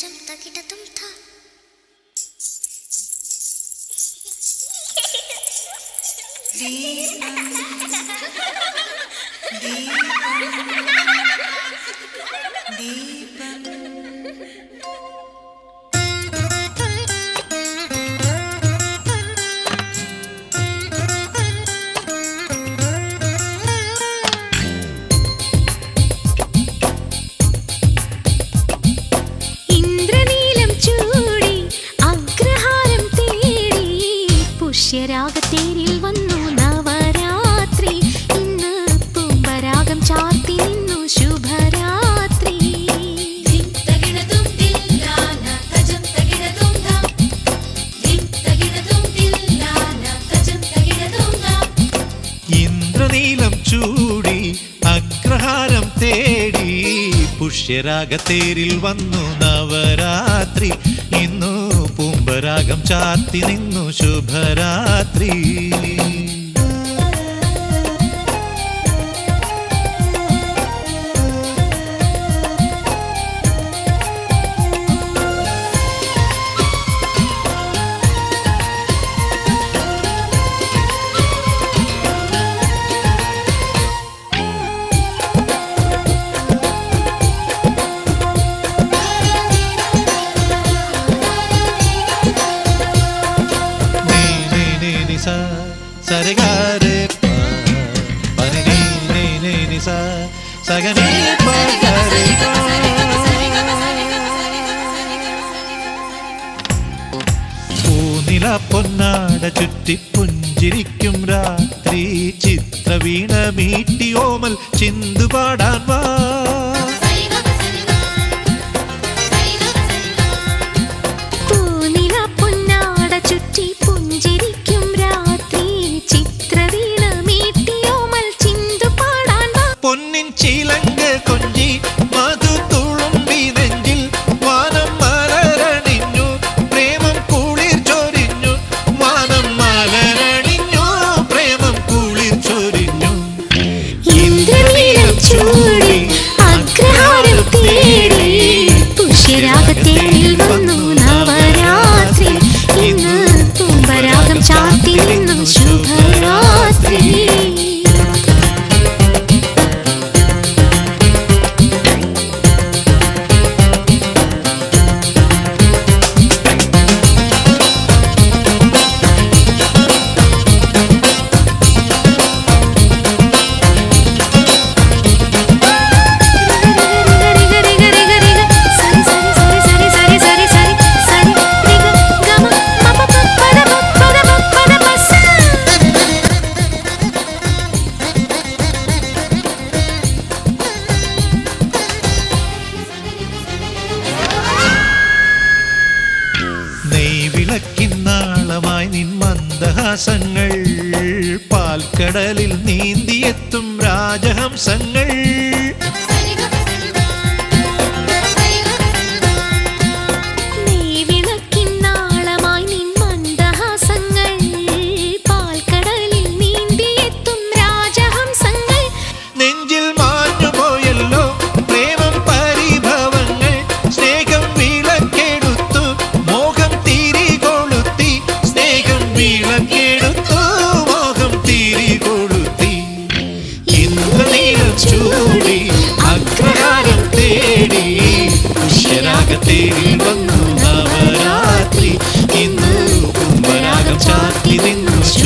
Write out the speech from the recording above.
जानता कि तुम था। दीवाना दीवाना ചൂടി അഗ്രഹാരം തേടി പുഷ്യരാഗത്തേരിൽ വന്നു നവരാത്രി. ഇന്നു പൂമ്പരാഗം ചാത്തി നിന്നു ശുഭരാത്രി. പനി നീ നീ നീ നി സ സഗനി പ ഗരി പൂനില പൊന്നാട ചുറ്റി പുഞ്ചിരിക്കും രാത്രി. ചിത്രവീണ മീട്ടി ഓമൽ ചിന്തുപാടാൻ വാ. മന്ദഹാസങ്ങൾ പാൽക്കടലിൽ നീന്തിയെത്തും രാജഹംസങ്ങൾ. ചൂടി അഗ്രഹാരം തേടി. പുഷ്യരാഗത്തേടി വന്നു നവരാത്രി. ഇന്ന് കുംഭരാഗം ചാത്തി നിന്നു